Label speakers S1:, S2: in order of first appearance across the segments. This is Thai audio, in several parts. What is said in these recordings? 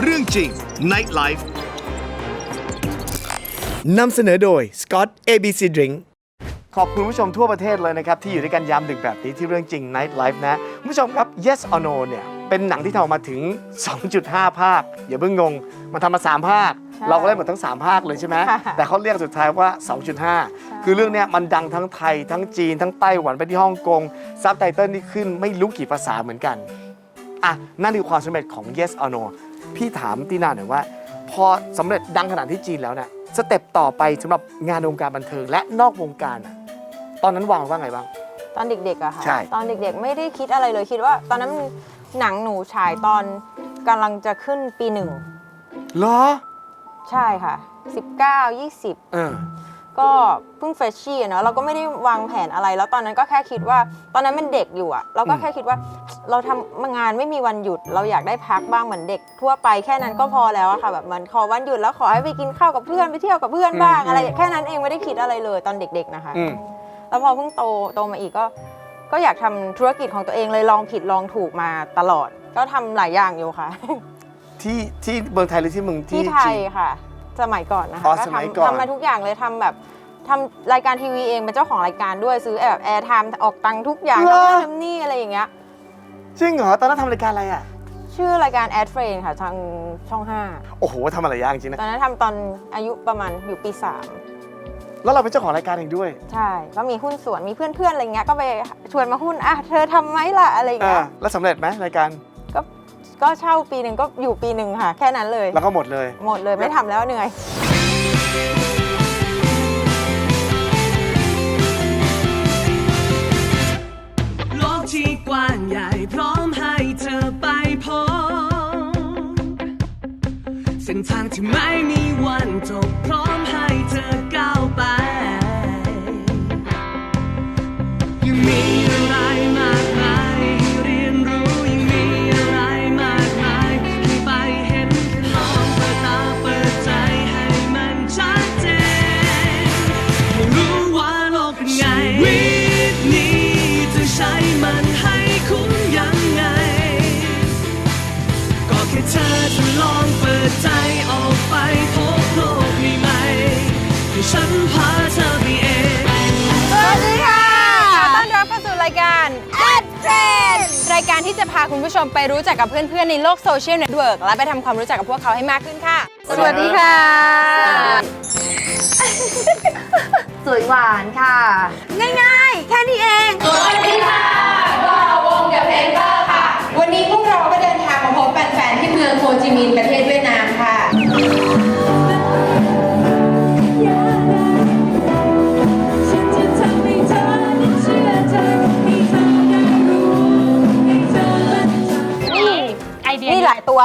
S1: เรื่องจริง Night Life
S2: นำเสนอโดย Scott ABC Drink ขอบคุณผู้ชมทั่วประเทศเลยนะครับ ที่อยู่ด้วยกันยามดึกแบบนี้ที่เรื่องจริง Night Life นะคุณผู้ชมครับ Yes or No เนี่ย เป็นหนังที่ทำออกมาถึง 2.5 ภาค อย่าเพิ่งงง มันทำมา 3 ภาค เราก็เล่นหมดทั้ง 3 ภาคเลยใช่ไหม
S3: ค่ะ
S2: แต่เขาเรียกสุดท้ายว่า 2.5 คือเรื่องเนี้ยมันดังทั้งไทยทั้งจีนทั้งไต้หวันไปที่ฮ่องกงซับไตเติลนี่ขึ้นไม่รู้กี่ภาษาเหมือนกันอะนั่นคือความสำเร็จของ Yes or No พี่ถามตีนาหน่อยว่า พอสำเร็จดังขนาดที่จีนแล้วเนี่ยสเต็ปต่อไปสำหรับงานวงการบันเทิงและนอกวงการอะตอนนั้นวางว่าไงบ้าง
S3: ตอนเด็กๆอะค่ะ
S2: ใช่
S3: ตอนเด็กๆไม่ได้คิดอะไรเลยคิดว่า ตอนนั้นหนังหนูฉายตอนกำลังจะขึ้นปีหนึ่ง
S2: เหรอ
S3: ใช่ค่ะ 19 20
S2: เออ
S3: ก็เพิ่งเฟรชชี่อะเนาะเราก็ไม่ได้วางแผนอะไร แล้วตอนนั้นก็แค่คิดว่า ตอนนั้นเป็นเด็กอยู่อะเราก็แค่คิดว่า เราทำงานไม่มีวันหยุด เราอยากได้พักบ้างเหมือนเด็ก ทั่วไปแค่นั้นก็พอแล้วอะค่ะแบบเหมันขอวันหยุดแล้วขอให้ไปกินข้าวกับเพื่อนไปเที่ยวกับเพื่อนบ้าง
S2: อืม
S3: อะไร แค่นั้นเองไม่ได้คิดอะไรเลยตอนเด็ก ๆนะคะ
S2: อืม
S3: แล้วพอเพิ่งโตโตมาอีกก็ ก็อยากทำธุรกิจของตัวเองเลยลองผิดลองถูกมาตลอด ก็ทำหลายอย่างอยู่ค่ะ
S2: ที่ที่เมืองไทยหรือที่เมือง
S3: ที่ไทย
S2: จีน
S3: ค่ะ สมัยก่อนนะคะ
S2: อ๋อ
S3: ก็
S2: สมัยก่อน
S3: ทำทำมาทุกอย่างเลยทำแบบทำรายการทีวีเองเป็นเจ้าของรายการด้วยซื้อแบบแอร์ไทม์ออกตังค์ทุกอย่างทำนั่นทำนี่อะไรอย่างเงี้ย
S2: จริงเหรอตอนนั้นทำรายการอะไรอะ
S3: ชื่อรายการแอดเฟรนค่ะทางช่อง
S2: โอ้โหทำอะไรยากจริง
S3: 5
S2: นะ
S3: ตอนนั้นทำตอนอายุประมาณอยู่ปี
S2: แล้วเราเป็นเจ้าของรายการเองด้วย
S3: 3ใช่ ก็มีหุ้นส่วนมีเพื่อนๆอะไรเงี้ยก็ไปชวนมาหุ้นอะเธอทำไหมล่ะอะไรอย่าง
S2: เอ
S3: เงี้
S2: อยแล้วสำเร็จไหมรายการ
S3: ก็ก็เช่าปีหนึ่งก็อยู่ปีหนึ่งค่ะ แค่นั้นเลย
S2: แล้วก็หมดเลย
S3: หมดเลยไม่ทำแล้วเหนื่อย
S4: โลกที่กว้างใหญ่พร้อมให้เธอไปพบเส้นทางที่ไม่มีวันจบพร้อม
S5: ที่จะพาคุณผู้ชมไปรู้จักกับเพื่อนๆในโลกโซเชียลเน็ตเวิร์กและไปทำความรู้จักกับพวกเขาให้มากขึ้นค่ะ
S2: สวัสดีค่ะ
S5: สวยหวานค่ะ ง่ายๆ แค่นี้เอง
S6: สวัสดีค่ะเราวงเดอะเพนเตอร์ค่ะ วันนี้พวกเราก็เดินทางมาพบแฟนๆที่เมืองโฮจิมินห์ประเทศเวียด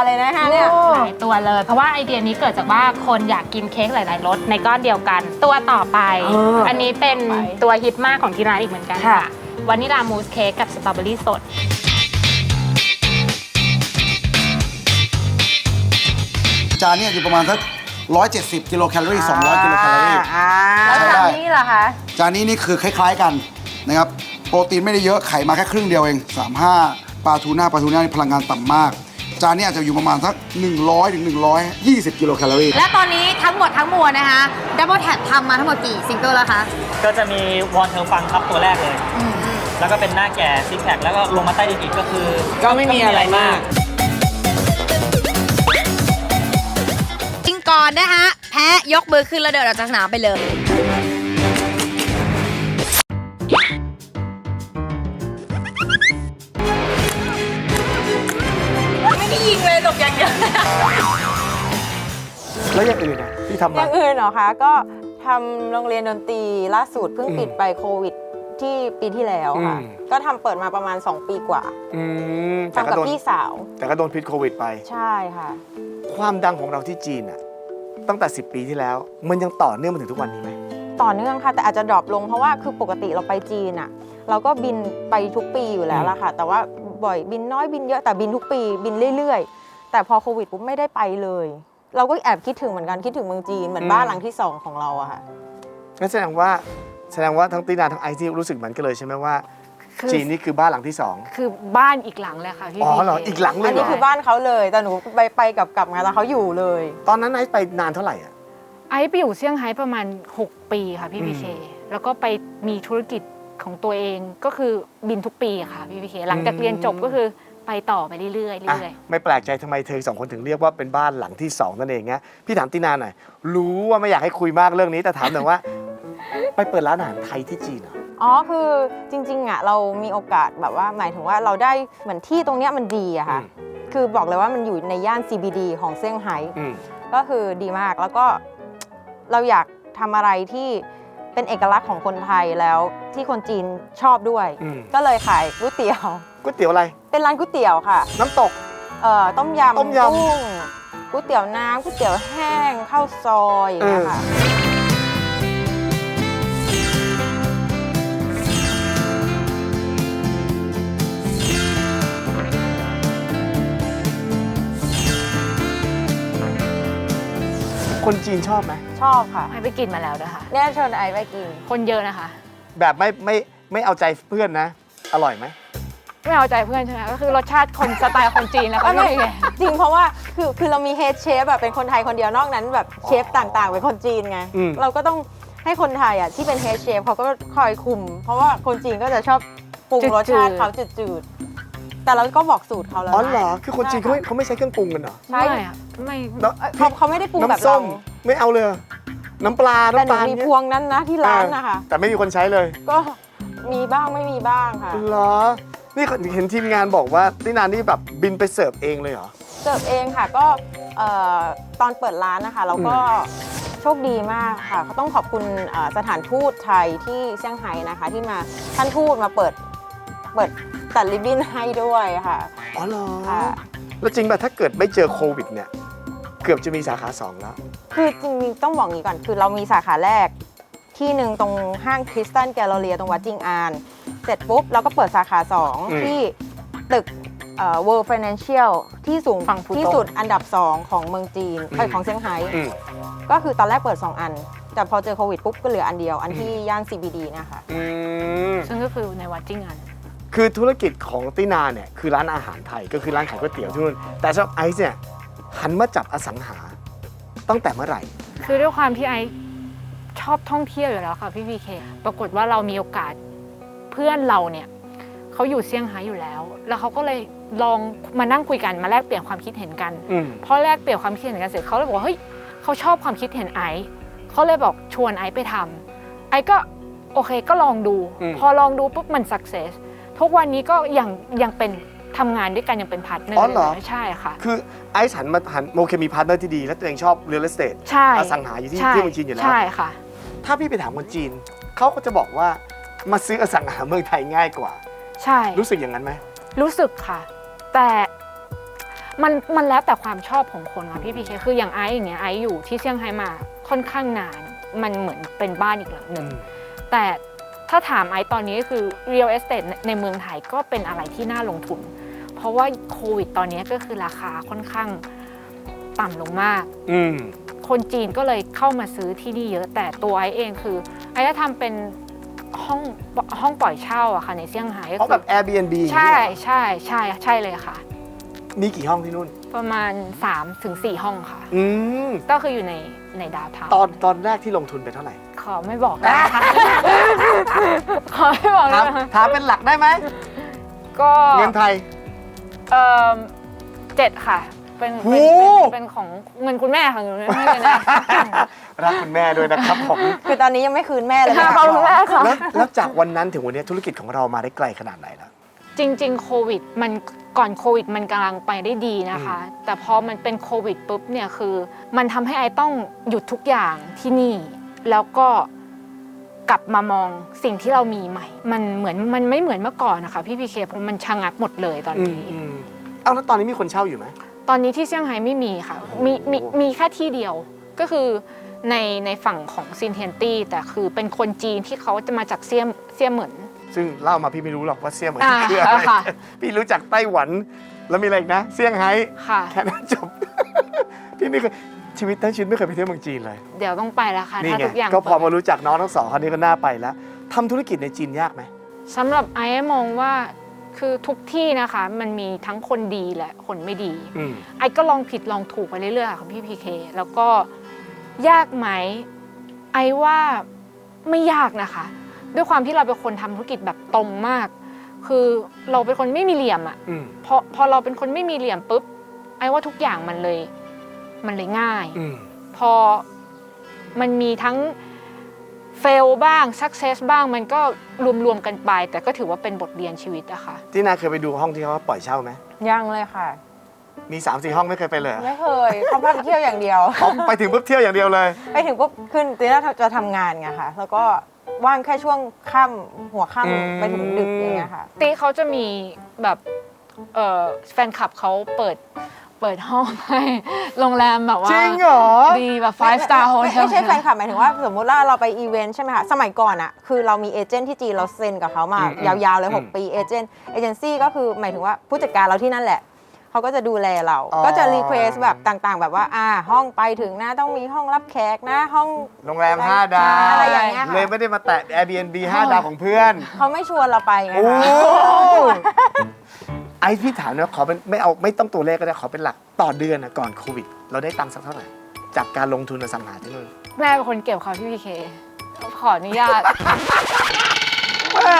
S7: เล
S3: ยนะคะเนี่ย
S7: หลายตัวเลย เพราะว่าไอเดียนี้เกิดจากว่าคนอยากกินเค้กหลาย ๆรสในก้อนเดียวกัน ตัวต่อไป
S2: เอออั
S7: อันนี้เป็น
S3: ไป
S7: ตัวฮิตมากของที่ร้านอีกเหมือนกัน
S3: ค่ะ
S7: ค่ะ วานิลามูสเค้กกับสตรอเบอรี่สด
S8: จานเนี่ยอยู่ประมาณสัก170 กิโลแคลอรี่ 200 กิโลแคลอรี่
S3: อ่า
S8: ใช้
S3: แล้ว
S8: ได้
S3: จานนี้ล่ะคะ
S8: จานนี้นี่คือคล้ายๆกันนะครับ โปรตีนไม่ได้เยอะไขมาแค่ครึ่งเดียวเอง 35 ปลาทูน่าปลาทูน่านี่พลังงานต่ำมาก จานนี้อาจจะอยู่ประมาณสัก 100ถึง120 กิโลแคลอรี่
S5: และตอนนี้ทั้งหมดทั้งมวลนะคะดับเบิลแท็บทำมาทั้งหมดกี่ซิงเกิลแล้วคะ
S9: ก็จะมีวอนเทอร์ฟังครับตัวแรกเลย แล้วก็เป็นหน้าแก่ซิกแพคแล้วก็ลงมาใต้ดินอีกก็คือ
S2: ก็ไม่มีอะไรมาก
S5: จริงก่อนนะคะแพ้ยกมือขึ้นแล้วเดินออกจากสนามไปเลย
S2: แล้วอย่างอื่นอะที่ทำ
S3: อ
S2: มา
S3: ย่างอื่นเหรอคะ ก็ทำโรงเรียนดนตรีล่าสุดเพิ่ง
S2: อืม
S3: ปิดไปโควิดที่ปีที่แล้วค่ะ
S2: อืม
S3: ก็ทำเปิดมาประมาณ 2 ปีกว่า
S2: อืมแต่
S3: ทำ
S2: ก็
S3: กับ
S2: โดน
S3: พี่สาว
S2: แต่ก็โดนพิษโควิดไป
S3: ใช่ค่ะ
S2: ความดังของเราที่จีนอะตั้งแต่ 10 ปีที่แล้ว มันยังต่อเนื่องมาถึงทุกวันนี้ไหม
S3: ต่อเนื่องค่ะแต่อาจจะดรอปลงเพราะว่าคือปกติเราไปจีนอะเราก็บินไปทุกปีอยู่แล้วล่ะค่ะ แต่ว่าบ่อยบินน้อยบินเยอะแต่บินทุกปีบินเรื่อย ๆ แต่พอโควิดปุ๊บไม่ได้ไปเลย เราก็แอบคิดถึงเหมือนกันคิดถึงเมืองจีนเหมือน
S2: อืม
S3: บ้านหลังที่สองของเราอะค่ะ
S2: งั้นแสดงว่าแสดงว่าทั้งตีนาทั้งไอที่รู้สึกเหมือนกันเลยใช่ไหมว่า
S7: คือ
S2: จีนนี่คือบ้านหลังที่สอง
S7: คือบ้านอีกหลังเลยค่ะพี่
S2: อ๋อ
S7: พี
S2: เหรอ
S7: เค
S2: อีกหลังเล
S3: อั
S2: ย
S3: น
S2: เหร
S3: นี้
S2: อ
S3: คือบ้านเขาเลย แต่หนูไปไปกับกลับมาแต่เขาอยู่เลย
S2: ตอนนั้นไอซ์ไปนานเท่าไหร่อะ
S7: ไอซ์ไปอยู่เซี่ยงไฮ้ประมาณ 6 ปีค่ะพี่พีเคแล้วก็ไปมีธุรกิจของตัวเองก็คือบินทุกปีอะค่ะพี่พีเคหลังจากเรียนจบก็คือ ไปต่อไปเรื่อยๆเรื่
S2: อะ
S7: อย
S2: ไม่แปลกใจทำไมเธอสองคนถึงเรียกว่าเป็นบ้านหลังที่สองนั่นเองนะพี่ถามตินาหน่อยรู้ว่าไม่อยากให้คุยมากเรื่องนี้แต่ถามหน่อยว่า ไปเปิดร้านอาหารไทยที่จีนเหรอ
S3: อ๋อคือจริงๆอะเรามีโอกาสแบบว่าหมายถึงว่าเราได้เหมือนที่ตรงเนี้ยมันดีอะค่ะ
S2: อืม
S3: คือบอกเลยว่ามันอยู่ในย่าน CBD ของเซี่ยงไฮ้
S2: อืม
S3: ก็คือดีมากแล้วก็ เราอยากทำอะไรที่ เป็นเอกลักษณ์ของคนไทยแล้วที่คนจีนชอบด้วย
S2: อืม
S3: ก็เลยขายก๋วยเตี๋ยว
S2: ก๋วยเตี๋ยวอะไร
S3: เป็นร้านก๋วยเตี๋ยวค่ะ
S2: น้ำตก
S3: เอ่อต้มยำ
S2: ต้มยำ
S3: กุ้งก๋วยเตี๋ยวน้ำก๋วยเตี๋ยวแห้งข้าวซอยอย่างเงี้ย
S2: เออ
S3: ค่ะ
S2: คนจีนชอบไหม
S3: ชอบค่ะ
S7: ๆไอซ์ไปกินมาแล้วด้วยค่ะ
S3: เนี่ยชวนไอไปกิน
S7: คนเยอะนะคะ
S2: แบบไม่ไม่ไม่เอาใจเพื่อนนะ อร่อยไหม
S7: ไม่เอาใจเพื่อนใช่ไหมก็คือรสชาติคนสไตล์คนจีนแล้วก็
S3: ไม่
S7: พี่
S3: ไม่
S7: พีเค
S3: จริงเพราะว่าคือคือเรามีเฮดเชฟแบบเป็นคนไทยคนเดียวนอกนั้นแบบเชฟต่างๆเป็นคนจีนไง
S2: อืม
S3: เราก็ต้องให้คนไทยอะที่เป็นเฮดเชฟเขาก็คอยคุม เพราะว่าคนจีนก็จะชอบปรุงรสชาติเขาจืดๆ แต่เราก็บอกสูตรเขาแล้ว
S2: อ๋อ
S3: นะ
S2: เหรอ คือคนจีนเขาไม่เขาไม่ใช้เครื่องปรุงกันเหรอ
S3: ใช่
S7: ไม่อะไม่
S2: เนอะ
S3: เอ้ยเขาเขาไม่ได้ปรุงแบบ
S2: น้ำส้
S3: เรา
S2: มไม่เอาเลยเหรอน้ำปลา
S3: แต่หนู
S2: น้ำตาล
S3: มี
S2: เนี่ย
S3: พวงนั้นนะที่ร้านนะคะ
S2: แต่ไม่มีคนใช้เลย
S3: ก็มีบ้างไม่มีบ้างค่ะ
S2: เหรอ นี่เห็นทีมงานบอกว่าตินานี่แบบบินไปเสิร์ฟเองเลยเหรอ
S3: เสิร์ฟเองค่ะก็เอ่อตอนเปิดร้านนะคะเราก็โชคดีมากค่ะเขาต้องขอบคุณเอ่อสถานทูตไทยที่เซี่ยงไฮ้นะคะ ที่มาท่านทูตมาเปิด เปิดตัดริบบิ้นให้ด้วยค่ะ
S2: อ๋อเหรอ
S3: ค่ะ
S2: แล้วจริงป่ะถ้าเกิดไม่เจอโควิดเนี่ย เกือบจะมีสาขาสองแล้ว
S3: คือจริงๆต้องบอกงี้ก่อนคือเรามีสาขาแรก ที่หนึ่งตรงห้างคริสตันแกลเลอเรียตรงวัดจิงอาน เสร็จปุ๊บเราก็เปิดสาขา
S2: อืม
S3: 2 ที่ตึกเอ่อ World Financial ที่สูง
S7: ฝั่งฟูโต
S3: ที่สุดอันดับ 2 ของเมืองจีนเอ้ยของเซี่ยงไฮ้
S2: อืม
S3: ก็คือตอนแรกเปิด 2 อัน แต่พอเจอโควิดปุ๊บก็เหลืออันเดียว อันที่ย่าน CBD นะคะ
S2: อืม
S7: ซึ่งก็คือในวัดจิ้งอัน
S2: คือธุรกิจของตินาเนี่ยคือร้านอาหารไทยก็คือร้านขายก๋วยเตี๋ยวที่นู่นแต่สำหรับไอซ์เนี่ยหันมาจับอสังหาตั้งแต่เมื่อไหร่
S7: คือด้วยความที่ไอซ์ชอบท่องเที่ยวอยู่แล้วค่ะพี่พีเคปรากฏว่าเรามีโอกาสเพื่อนเราเนี่ยเขาอยู่เซี่ยงไฮ้อยู่แล้ว แล้วเขาก็เลยลองมานั่งคุยกันมาแลกเปลี่ยนความคิดเห็นกัน
S2: อืม
S7: พอแลกเปลี่ยนความคิดเห็นกันเสร็จเขาเลยบอกว่าเฮ้ยเขาชอบความคิดเห็นไอซ์เขาเลยบอกชวนไอซ์ไปทำไอซ์ก็โอเคก็ลองดู
S2: อืม
S7: พอลองดูปุ๊บมันสักเซส ทุกวันนี้ก็ยังยังเป็นทำงานด้วยกันยังเป็นพาร์ทเนอ
S2: อ๋อ
S7: ร์
S2: เหรอ
S7: ใช่ค่ะ
S2: คือไอซ์หันมาหันโอเคมีพาร์ทเนอร์ที่ดี และตัวเองชอบเรียล e สเต e
S7: ใช่
S2: อสังหาอยู่ที่
S7: ใช่
S2: ที่เมืองจีนอยู่แล้ว
S7: ใช่ค่ะ
S2: ถ้าพี่ไปถามคนจีน เขาก็จะบอกว่ามาซื้ออสังหาเมืองไทยง่ายกว่า
S7: ใช่
S2: รู้สึกอย่างนั้นไหม
S7: รู้สึกค่ะ แต่มันมันแล้วแต่ความชอบของคนค่ะพี่พีเคคืออย่างไอซ์อย่างเงี้ยไอซ์อยู่ที่เซี่ยงไฮ้มาค่อนข้างนาน มันเหมือนเป็นบ้านอีกหลังหนึ่งแต่ ถ้าถามไอซ์ตอนนี้ก็คือ real estate ในในเมืองไทยก็เป็นอะไรที่น่าลงทุน เพราะว่าโควิดตอนนี้ก็คือราคาค่อนข้างต่ำลงมาก
S2: อืม
S7: คนจีนก็เลยเข้ามาซื้อที่นี่เยอะ แต่ตัวไอซ์เองคือ ไอซ์จะทำเป็นห้องห้องปล่อยเช่าอะค่ะในเซี่ยงไฮ้ก็
S2: เพราะ
S7: คื
S2: แบบ Airbnb
S7: ใช่ใช่ใช่ใช่เลยค่ะ
S2: มีกี่ห้องที่นู่น
S7: ประมาณ3ถึง4ห้องค่ะ
S2: อืม
S7: ก็คืออยู่ในในดาวเทา
S2: ตอนตอนแรกที่ลงทุนไปเท่าไหร่
S7: ข อไม่บอกนะคะ ขอไม่บอก
S2: ถาม
S7: นะคะ
S2: ถามเป็นหลักได้ไหม
S7: ก็
S2: เงินไทย
S7: เอ่อเจ็ดค่ะ เป็น
S2: โห
S7: เป็นเป็นเป็นของเงินคุณแม่ค่ะเงินไม่ใช่เงินแม่
S2: รักคุณแม่ด้วยนะครับผม
S3: คือตอนนี้ยังไม่คืนแม่เลย
S7: ค่ะ
S3: นะ
S7: ขอบคุณมากค่ะ
S2: แล้วแล้วจากวันนั้นถึงวันนี้ธุรกิจของเรามาได้ไกลขนาดไหนแล้ว
S7: จริง ๆ โควิด มันก่อนโควิด มันกำลังไปได้ดีนะคะ แต่พอมันเป็นโควิดปุ๊บเนี่ยคือ มันทำให้ไอต้องหยุดทุกอย่างที่นี่ แล้วก็กลับมามองสิ่งที่เรามีใหม่ มันเหมือนมันไม่เหมือนเมื่อก่อนนะคะพี่พีเคเพราะมันชะงักหมดเลยตอน
S2: อืม
S7: นี้
S2: อืมเอาแล้วตอนนี้มีคนเช่าอยู่ไหม
S7: ตอนนี้ที่เซี่ยงไฮ้ไม่มีค่ะ มีมีมีแค่ที่เดียว ก็คือในในฝั่งของซินเทียนตี้แต่คือเป็นคนจีนที่เขาจะมาจากเซี่ยมเซี่ยเหมิน
S2: ซึ่งเล่ามาพี่ไม่รู้หรอกว่าเซี่ยงเหมือน
S7: อ่า
S2: คืออะไร
S7: ค่ะ
S2: พี่รู้จักไต้หวัน แล้วมีอะไรอีกนะ เซี่ยงไฮ้
S7: ค่ะ
S2: แค่นั้นจบ พี่ไม่เคย ชีวิตทั้งชีวิตไม่เคยไปเที่ยวเมืองจีนเลย
S7: เดี๋ยวต้องไปแล้วค่ะ
S2: นี่
S7: ถ้า
S2: ไง
S7: ทุกอย่าง
S2: ก็พอ
S7: เปิ
S2: มา
S7: ด
S2: รู้จักน้องทั้งสองคนนี้ก็น่าไปแล้วทำธุรกิจในจีนยากไหม
S7: สำหรับไอ้มองว่าคือทุกที่นะคะ มันมีทั้งคนดีและคนไม่ดี
S2: อืม
S7: ไอ้ก็ลองผิดลองถูกไปเรื่อยๆค่ะพี่พีเคแล้วก็ยากไหม ไอ้ว่าไม่ยากนะคะ ด้วยความที่เราเป็นคนทำธุรกิจแบบตรงมาก คือเราเป็นคนไม่มีเหลี่ยมอะ
S2: อืม
S7: พอพอเราเป็นคนไม่มีเหลี่ยมปุ๊บไอ้ว่าทุกอย่างมันเลย มันเลยง่าย
S2: อืม
S7: พอมันมีทั้ง fail บ้าง success บ้างมันก็รวมๆกันไป แต่ก็ถือว่าเป็นบทเรียนชีวิตอะค่ะ
S2: ที่นาเคยไปดูห้องที่เขาปล่อยเช่าไหม
S3: ยังเลยค่ะ
S2: มี3ามสี่ห้องไม่เคยไปเลยเหรอ
S3: ไม่เคยเขาพาไปเที่ยวอย่างเดียว
S2: อ๋อไปถึงปุ๊บเที่ยวอย่างเดียวเลย
S3: ไปถึงปุ๊บขึ้นตีน่าจะทำงานไงค่ะ แล้วก็ว่างแค่ช่วงค่ำหัว
S2: อืม
S3: ค่ำไปถึงดึกอย่างเงี้ยค่ะ
S7: ตีเขาจะมีแบบเอ่อแฟนคลับเขาเปิด เปิดห้องให้โรงแรมแบบว่า
S2: จริงเหรอ
S7: ดีแบบ five star
S3: ไม่
S7: hotel
S3: ไม่ใช่แฟนคลับหมายถึงว่าสมมุติว่าเราไปอีเวนต์ใช่ไหมคะสมัยก่อนอะคือเรามีเอเจนต์ที่จีนเราเซ็นกับเขามา
S2: อืมอืม
S3: ยาวๆ เลย
S2: อืม
S3: 6 ปีเอเจนต์เอเจนซี่ก็คือหมายถึงว่าผู้จัดการเราที่นั่นแหละ เขาก็จะดูแลเรา
S2: อ๋อ
S3: ก็จะรีเควสแบบต่างๆ แบบว่าอ่าห้องไปถึงนะต้องมีห้องรับแขกนะห้อง
S2: โรงแรม 5 ดาว
S3: อะไรอย่างเงี้ยค่ะ
S2: เลยไม่ได้มาแตะ Airbnb 5 ดาวของเพื่อน
S3: เขาไม่ชวนเราไปไง
S2: โอ้
S3: คะ
S2: ไอพี่ถามนะขอเป็นไม่เอาไม่ต้องตัวเลขก็ได้ขอเป็นหลักต่อเดือนนะก่อนโควิด เราได้ตังค์สักเท่าไหร่ จากการลงทุนอสังหาที่นู่น
S7: แม่เป็นคนเก็บเขาพี่พีเคขออนุญาต
S2: แม่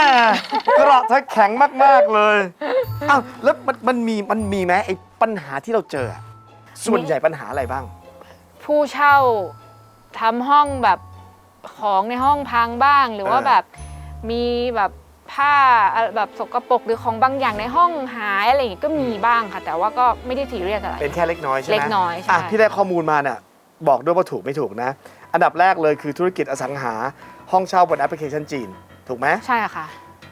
S2: กระเธอแข็งมาก ๆ เลยอ้าวแล้วมันมันมีมันมีไหมไอ้ปัญหาที่เราเจออะส่วนใหญ่ปัญหาอะไรบ้าง
S7: ผู้เช่าทำห้องแบบของในห้องพังบ้างหรือว่า
S2: เออ
S7: แบบมีแบบ ผ้าอะไรแบบสกปรกหรือของบางอย่างในห้องหายอะไรอย่างงี้ก็มีบ้างค่ะ แต่ว่าก็ไม่ได้ซีเรียสอะไร
S2: เป็นแค่เล็กน้อยใช่ไหม
S7: เล็กน้อยใช่ะ
S2: พี่ได้ข้อมูลมาเนี่ยบอกด้วยว่าถูกไม่ถูกนะ อันดับแรกเลยคือธุรกิจอสังหาห้องเช่าบนแอปพลิเคชันจีน ถูกไหม
S7: ใช่ค่ะ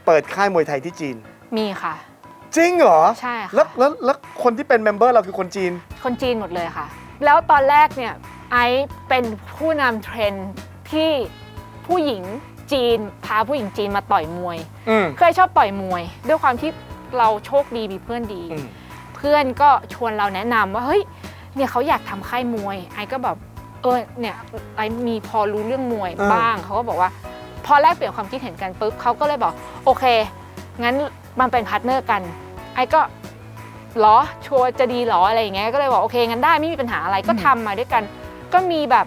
S2: เปิดค่ายมวยไทยที่จีน
S7: มีค่ะ
S2: จริงเหรอ
S7: ใช่ค่ะ
S2: แล้วแล้วแล้วคนที่เป็นเมมเบอร์เราคือคนจีน
S7: คนจีนหมดเลยค่ะ แล้วตอนแรกเนี่ยไอซ์เป็นผู้นำเทรนด์ที่ผู้หญิง จีน พาผู้หญิงจีนมาต่อยมวย
S2: อืม
S7: เคยชอบต่อยมวย ด้วยความที่เราโชคดีมีเพื่อนดี
S2: อืม
S7: เพื่อนก็ชวนเราแนะนำว่าเฮ้ยเนี่ยเขาอยากทำค่ายมวย ไอซ์ก็แบบเออเนี่ยไอซ์มีพอรู้เรื่องมวยบ้างเขาก็บอกว่า พอแลกเปลี่ยนความคิดเห็นกันปุ๊บเขาก็เลยบอกโอเค งั้นมันเป็นพาร์ทเนอร์กัน ไอซ์ก็เหรอชัวร์จะดีเหรออะไรอย่างเงี้ยก็เลยบอกโอเคงั้นได้ไม่มีปัญหาอะไรก็ทำมาด้วยกัน ก็มีแบบ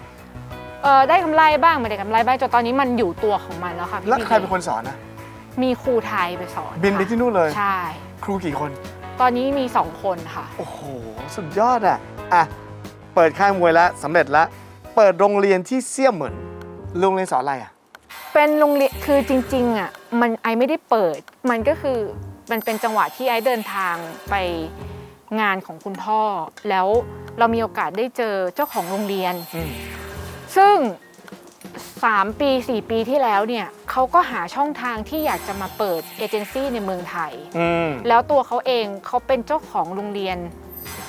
S7: เออได้กำไรบ้างไม่ได้กำไรบ้างจนตอนนี้มันอยู่ตัวของมันแล้วค่ะพี่
S2: แล้ว
S7: พี
S2: ใครเป็นคนสอนนะ
S7: มีครูไทยไปสอน
S2: บินไป
S7: ค่ะ
S2: ที่นู่นเลย
S7: ใช่
S2: ครูกี่คน
S7: ตอนนี้มีสองคนค่ะ
S2: โอ้โห สุดยอดอะอะ เปิดค่ายมวยแล้วสำเร็จแล้ว เปิดโรงเรียนที่เซี่ยเหมินโรงเรียนสอนอะไรอะ
S7: เป็นโรงเรียนคือจริงๆอะมันไอไม่ได้เปิด มันก็คือมันเป็นจังหวะที่ไอเดินทางไปงานของคุณพ่อ แล้วเรามีโอกาสได้เจอเจ้าของโรงเรียน
S2: อืม
S7: ซึ่ง 3 ปี 4 ปีที่แล้วเนี่ยเขาก็หาช่องทางที่อยากจะมาเปิดเอเจนซี่ในเมืองไทย
S2: อืม
S7: แล้วตัวเขาเองเขาเป็นเจ้าของโรงเรียน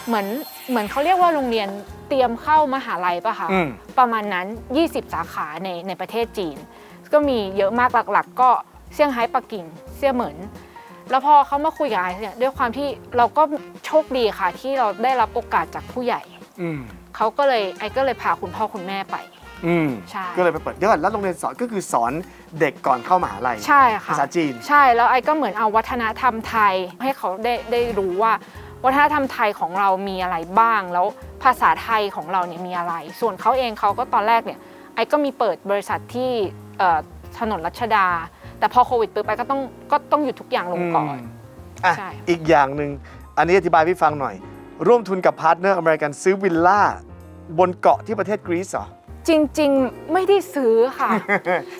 S7: เหมือนเหมือนเขาเรียกว่าโรงเรียนเตรียมเข้ามหาลัยปะคะ
S2: อืม
S7: ประมาณนั้น 20 สาขาในในประเทศจีน ก็มีเยอะมากหลัก ๆ ก็เซี่ยงไฮ้ปักกิ่งเซี่ยเหมินแล้วพอเขามาคุยกับไอซ์เนี่ยด้วยความที่เราก็โชคดีค่ะที่เราได้รับโอกาสจากผู้ใหญ่
S2: อืม
S7: เขาก็เลยไอซ์ก็เลยพาคุณพ่อคุณแม่ไป
S2: อืม
S7: ใช่
S2: ก็เลยไปเปิดเดี๋ยวก่อนแล้วโรงเรียนสอนก็คือสอนเด็กก่อนเข้ามหาลัย
S7: ใช่ค่ะ
S2: ภาษาจีน
S7: ใช่แล้วไอ้ก็เหมือนเอาวัฒนธรรมไทยให้เขาได้ได้รู้ว่า วัฒนธรรมไทยของเรามีอะไรบ้าง แล้วภาษาไทยของเราเนี่ยมีอะไร ส่วนเขาเองเขาก็ตอนแรกเนี่ยไอ้ก็มีเปิดบริษัทที่เอ่อถนนรัชดา แต่พอโควิดปุ๊บไอ้ก็ต้องก็ต้องหยุดทุกอย่างลงก่อน
S2: อะ
S7: ใช่
S2: อีกอย่างหนึ่งอันนี้อธิบายให้พี่ฟังหน่อย ร่วมทุนกับพาร์ทเนอร์อเมริกันซื้อวิลล่า บนเกาะที่ประเทศกรีซเหรอ
S7: จริง ๆ ไม่ได้ซื้อค่ะ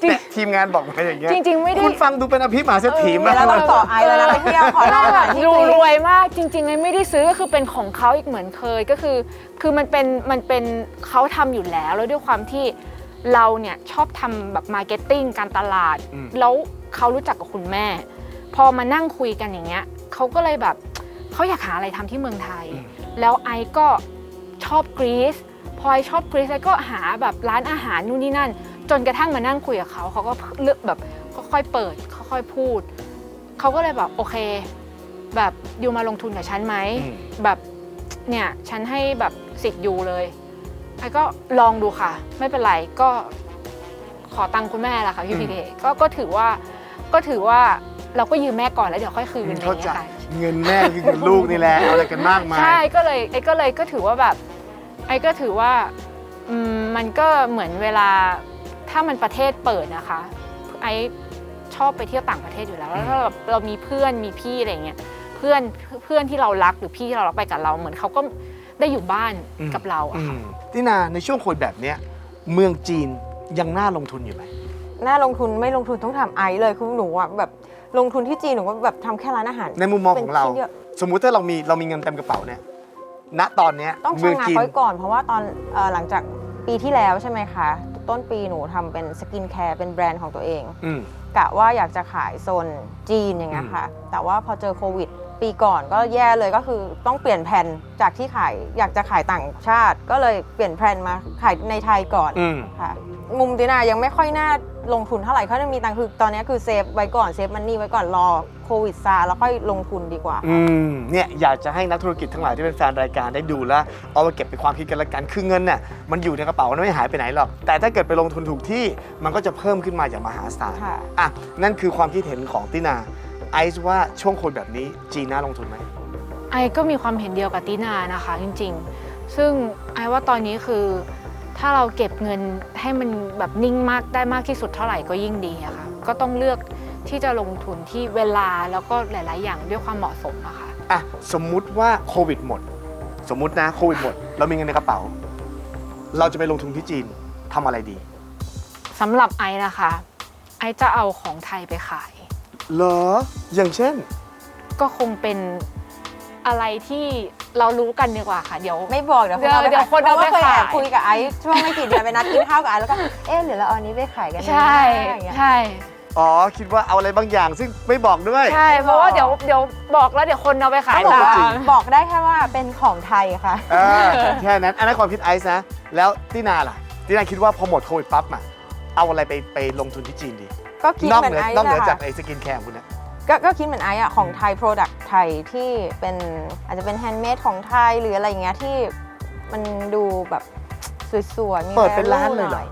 S7: จริง
S2: เนี่ยทีมงานบอกมาอย่างเงี้ย
S7: จริง ๆ ไม่ได้
S2: คุณฟังดูเป็นอภิมหาเศรษฐี
S3: เดี๋
S2: มายก
S3: วเราต้องต่อไอแล้วนะไปเที่ยวขอเล่าหน่อยที่
S7: ดู
S3: กรีซ
S7: รวยมากจริงๆไอ้ไม่ได้ซื้อก็คือเป็นของเขาอีกเหมือนเคยก็คือ คือมันเป็นมันเป็นเขาทำอยู่แล้วแล้วด้วยความที่เราเนี่ยชอบทำแบบมาร์เก็ตติ้งการตลาด
S2: อืม
S7: แล้วเขารู้จักกับคุณแม่ พอมานั่งคุยกันอย่างเงี้ยเขาก็เลยแบบเขาอยากหาอะไรทำที่เมืองไทย แล้วไอก็ชอบกรีซ พอไอชอบกรีซไอก็หาแบบร้านอาหารนู่นนี่นั่น จนกระทั่งมานั่งคุยกับเขาเขาก็เลือกแบบค่อยๆเปิดค่อยๆพูดเขาก็เลยแบบโอเค แบบยูมาลงทุนกับฉันไหม
S2: อืม
S7: แบบเนี่ยฉันให้แบบสิทธิ์ยูเลยไอ้ก็ลองดูค่ะ ไม่เป็นไรก็ขอตังค์คุณแม่ละค่ะพี่พีเคก็ก็ถือว่าก็ถือว่าเราก็ยืมแม่ก่อนแล้วเดี๋ยวค่อยคืนอะไรอ
S2: เข้า
S7: ย่าง
S2: ใจ
S7: เงี้ยค่ะ
S2: เงินแม่คือเงินลูกนี่แหละเอาอะไรกันมากมาย
S7: ใช่ก็เลยไอ้ก็เลยก็ถือว่าแบบไอ้ก็ถือว่าอืมมันก็เหมือนเวลาถ้ามันประเทศเปิดนะคะ ไอ้ชอบไปเที่ยวต่างประเทศอยู่แล้วแล้วถ้าเราเรามีเพื่อนมีพี่อะไรเงี้ยเพื่อนเพื่อนที่เรารักหรือพี่ที่เรารักไปกับเราเหมือนเขาก็ได้อยู่บ้าน
S2: อืม
S7: กับเราอะ
S2: อื
S7: ค่ะ
S2: มตินาในช่วงโควิดแบบเนี้ยเมืองจีนยังน่าลงทุนอยู่ไหม
S3: น่าลงทุนไม่ลงทุนต้องทำไอซ์เลยคือหนูอะแบบลงทุนที่จีนหนูก็แบบทำแค่ร้านอาหาร
S2: ในมุมมองของเรา
S3: ป็นที่ยะ
S2: สมมุติถ้าเรามีเรามีเงินเต็มกระเป๋าเนี่ย ณตอนเนี้ย
S3: ต้อง
S2: เมื
S3: ชะ
S2: อง
S3: งัก
S2: จีน
S3: ไว้ก่อน เพราะว่าตอนเอ่อหลังจากปีที่แล้วใช่ไหมคะ ต้นปีหนูทำเป็นสกินแคร์เป็นแบรนด์ของตัวเอง
S2: อืม
S3: กะว่าอยากจะขายโซนจีนอย่างเงี้ยค่ะ แต่ว่าพอเจอโควิด ปีก่อนก็แย่เลยก็คือต้องเปลี่ยนแผนจากที่ขายอยากจะขายต่างชาติ ก็เลยเปลี่ยนแผนมาขายในไทยก่อน
S2: อืม
S3: ค่ะมุมตินายังไม่ค่อยน่า ลงทุนเท่าไหร่เขาจะมีตังค์คือตอนนี้คือเซฟไว้ก่อนเซฟมันนี่ไว้ก่อนรอโควิดซาแล้วค่อยลงทุนดีกว่า
S2: อืมเนี่ยอยากจะให้นักธุรกิจทั้งหลายที่เป็นแฟนรายการได้ดูแล้วเอาไปเก็บเป็นความคิดกันละกันคือเงินเนี่ยมันอยู่ในกระเป๋ามันไม่หายไปไหนหรอก แต่ถ้าเกิดไปลงทุนถูกที่มันก็จะเพิ่มขึ้นมาอย่างมหาศาล
S3: ค่ะ
S2: อะนั่นคือความคิดเห็นของตินาไอซ์ว่าช่วงโควิดแบบนี้จีนน่าลงทุนไหม
S7: ไอก็มีความเห็นเดียวกับตินานะคะจริงๆ ซึ่งไอว่าตอนนี้คือ ถ้าเราเก็บเงินให้มันแบบนิ่งมากได้มากที่สุดเท่าไหร่ก็ยิ่งดีอะค่ะ ก็ต้องเลือกที่จะลงทุนที่เวลาแล้วก็หลาย ๆ อย่างด้วยความเหมาะสมอะค่ะ
S2: อะสมมุติว่าโควิดหมด สมมุตินะโควิดหมด เรามีเงินในกระเป๋า เราจะไปลงทุนที่จีนทำอะไรดี
S7: สำหรับไอนะคะ ไอจะเอาของไทยไปขาย
S2: เหรออย่างเช่น
S7: ก็คงเป็น อะไรที่เรารู้กันดีกว่าค่ะเดี๋ยว
S3: ไม่บอกเดี๋ยว
S7: เดี๋ยวเดี๋ยวคนเอาไป
S3: พระว่เคยแอบ
S7: ขาย
S3: คุยกับไอซ์ช่วงไม่กี่เดือนไปนัดกินข้าวกับไอซ์แล้วก็เอ๊ะหรือเราเอาอันนี้ไปขายกันดี
S7: ใช่
S3: อย่างเงี้ย
S7: ใช่
S2: อ๋อ คิดว่าเอาอะไรบางอย่างซึ่งไม่บอกด้วย
S7: ใช่เพราะว่าเดี๋ยวเดี๋ยวบอกแล้วเดี๋ยวคนเอาไปขาย
S3: ต้องบอก
S7: ตา
S3: ว่าม บอกได้แค่ว่าเป็นของไทยค่ะ
S2: เออแค่นั้นอันนั้นความคิดไอซ์นะ แล้วตินาล่ะตินาคิดว่าพอหมดโควิดปั๊บอะเอาอะไรไปไปลงทุนที่จีนดี
S3: ก็คิด
S2: นอก
S3: เหมือ
S2: เหนื
S3: น
S2: อ
S3: ไอซ์
S2: นอกเหนือ
S3: แหละ
S2: จาก
S3: ค่ะ
S2: ไอ้สกินแคร์ของคุณเนี่ย
S3: ก็ก็คิดเหมือนไอซ์อะของไทย Product ไทยที่เป็นอาจจะเป็นแฮนด์เมดของไทยหรืออะไรอย่างเงี้ยที่มันดูแบบสวยๆมี
S2: เปิดเป็นร้าน
S3: value
S2: เลยเหรอ
S3: น่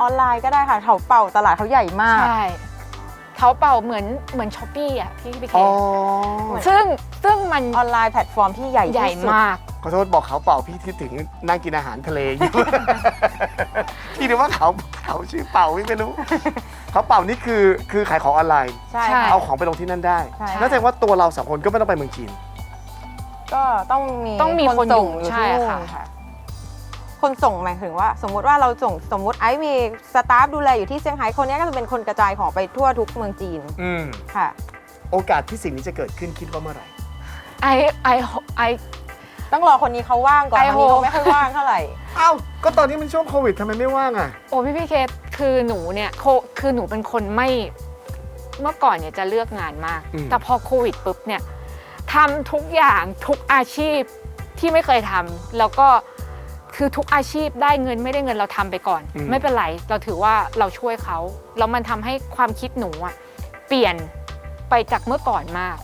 S3: ออนไลน์ก็ได้ค่ะเขาเป่าตลาดเขาใหญ่มาก
S7: ใช่เขาเป่าเหมือนเหมือนช้อปปี้อะพี่พี่เค
S2: อ๋อ
S7: ซึ่งซึ่งมัน
S3: ออนไลน์แพลตฟอร์มที่ใหญ่ที่
S7: ใหญ่
S3: สุด
S7: มาก
S2: ขอโทษบอกเขาเป่าพี่คิดถึงนั่งกินอาหารทะเลอยู่ พี่นึกว่าเขาเขาชื่อเป่าพี่ไม่รู้เขาเป่านี่คือคือขายของออนไลน์
S3: ใช่
S7: ใช่
S3: ค่ะ
S2: เอาของไปลงที่นั่นได้
S3: ใช่
S2: นั่นแสดงว่าตัวเราสองคนก็ไม่ต้องไปเมืองจีน
S3: ก็ต้องมี
S7: ต้องมีคน
S3: ส่ง
S7: อยู่
S3: อยู่
S7: ใช่
S3: ที่นู่น
S7: ค่ะ
S3: ค่ะ คนส่งหมายถึงว่า สมมุติว่าเราส่งสมมุติไอซ์มีสตาฟดูแลอยู่ที่เซี่ยงไฮ้คนนี้ก็จะเป็นคนกระจายของไปทั่วทุกเมืองจีน
S2: อืม
S3: ค่ะ
S2: โอกาสที่สิ่งนี้จะเกิดขึ้นคิดว่าเมื่อไหร่
S7: ไอไอไอ
S3: ต้องรอคนนี้เขาว่างก่อน
S7: ไอ้
S3: คนนี้
S7: โห
S3: เขาไม่ค่อยว่างเท่าไหร่
S2: เอ้าก็ตอนนี้มันช่วงโควิดทำไมไม่ว่างอะ
S7: โอ้พี่พี่เคคือหนูเนี่ยโคคือหนูเป็นคนไม่เมื่อก่อนเนี่ยจะเลือกงานมาก
S2: อืม
S7: แต่พอโควิดปุ๊บเนี่ยทำทุกอย่างทุกอาชีพที่ไม่เคยทำแล้วก็คือทุกอาชีพได้เงินไม่ได้เงินเราทำไปก่อนไม่เป็นไรเราถือว่าเราช่วยเขาแล้วมันทำให้ความคิดหนูอะเปลี่ยนไปจากเมื่อก่อนมาก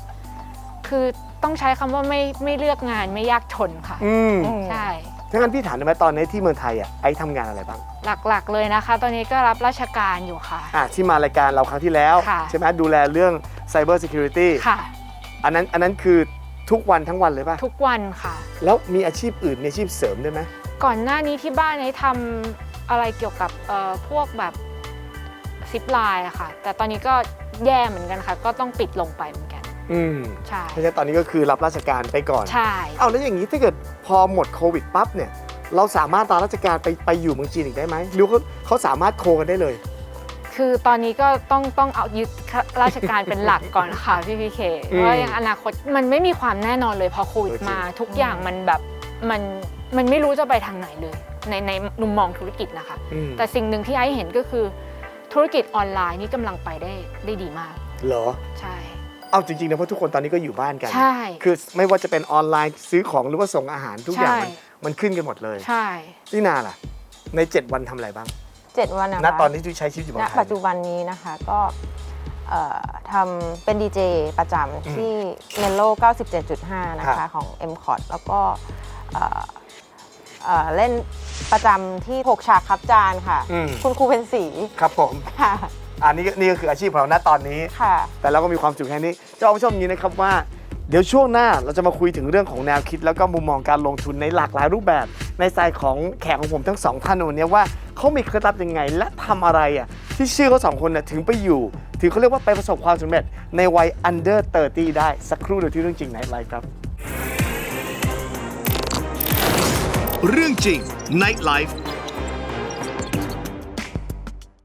S7: คือต้องใช้คำว่าไม่ไม่เลือกงานไม่ยากจนค่ะ
S2: อืม
S7: ใช่
S2: ถ้างั้นพี่ถามได้ไหมตอนนี้ที่เมืองไทยอะไอ้ทำงานอะไรบ้าง
S7: หลักๆเลยนะคะ ตอนนี้ก็รับราชการอยู่ค่ะ
S2: อะที่มารายการเราครั้งที่แล้ว
S7: ค่ะ
S2: ใช่ไหมดูแลเรื่อง Cyber Security
S7: ค่ะ
S2: อันนั้นอันนั้นคือทุกวันทั้งวันเลยป่ะ
S7: ทุกวันค่ะ
S2: แล้วมีอาชีพอื่นมีอาชีพเสริมด้วยไหม
S7: ก่อนหน้านี้ที่บ้านไอ้ทำอะไรเกี่ยวกับเอ่อพวกแบบซิปไลน์อะค่ะ แต่ตอนนี้ก็แย่เหมือนกันค่ะ ก็ต้องปิดลงไปเหมือนกัน
S2: อืม
S7: ใช่
S2: เพราะฉะนั้นตอนนี้ก็คือรับราชการไปก่อน
S7: ใช่
S2: เอาแล้วอย่างนี้ถ้าเกิดพอหมดโควิดปั๊บเนี่ย เราสามารถตามราชการไปไปอยู่เมืองจีนอีกได้ไหมหรือเขาเขาสามารถโคกันได้เลย
S7: คือตอนนี้ก็ต้องต้องเอายึดราชการเป็นหลักก่อนค่ะพี่พีเค
S2: อืม
S7: เพราะอย่างอนาคตมันไม่มีความแน่นอนเลยพอโควิด
S2: เออจริง
S7: มาทุกอย่างมันแบบมันมันไม่รู้จะไปทางไหนเลย ในในมุมมองธุรกิจนะคะ
S2: อืม
S7: แต่สิ่งหนึ่งที่ไอ้เห็นก็คือธุรกิจออนไลน์นี่กำลังไปได้ได้ดีมาก
S2: เหรอ
S7: ใช่
S2: เอาจริงๆนะเพราะทุกคนตอนนี้ก็อยู่บ้านกัน
S7: ใช่
S2: คือไม่ว่าจะเป็นออนไลน์ซื้อของหรือว่าส่งอาหารทุกอย่าง
S7: ใช่
S2: มันมันขึ้นกันหมดเลย
S7: ใช่
S2: นี่นาล่ะ ใน 7 วันทำอะไรบ้าง
S3: 7วันนะ
S2: ณ
S3: คะ
S2: ตอนนี้ที่ใช้ชีวิตอยู่เมื
S3: ณ
S2: องไทย
S3: ปัจจุบันนี้นะคะก็เอ่อทำเป็นดีเจประจำที่เมโล97.5 นะ
S2: ครั
S3: คะ
S2: บ
S3: ของ m c o t แล้วก็เอ่อเอ่อเล่นประจำที่ 6 ฉากครับจานค่ะ
S2: อืม
S3: คุณครูเป็นสี
S2: ครับผม
S3: ค่ะ
S2: อันนี้ก็นี่ก็คืออาชีพของเราณตอนนี้
S3: ค่ะ
S2: แต่เราก็มีความสุขแค่นี้จะบอกผู้ชมอย่างนี้นะครับว่า เดี๋ยวช่วงหน้าเราจะมาคุยถึงเรื่องของแนวคิด แล้วก็มุมมองการลงทุนในหลากหลายรูปแบบ ในสายของแขกของผมทั้งสองท่านในวันนี้ว่าเขามีเคล็ดลับยังไง และทำอะไรอะที่ชื่อเขาสองคนน่ะถึงไปอยู่ ถึงเขาเรียกว่าไปประสบความสำเร็จในวัย under 30 ได้สักครู่เดียวที่เรื่องจริงในไลฟ์ครับ
S1: เรื่องจริง Night Life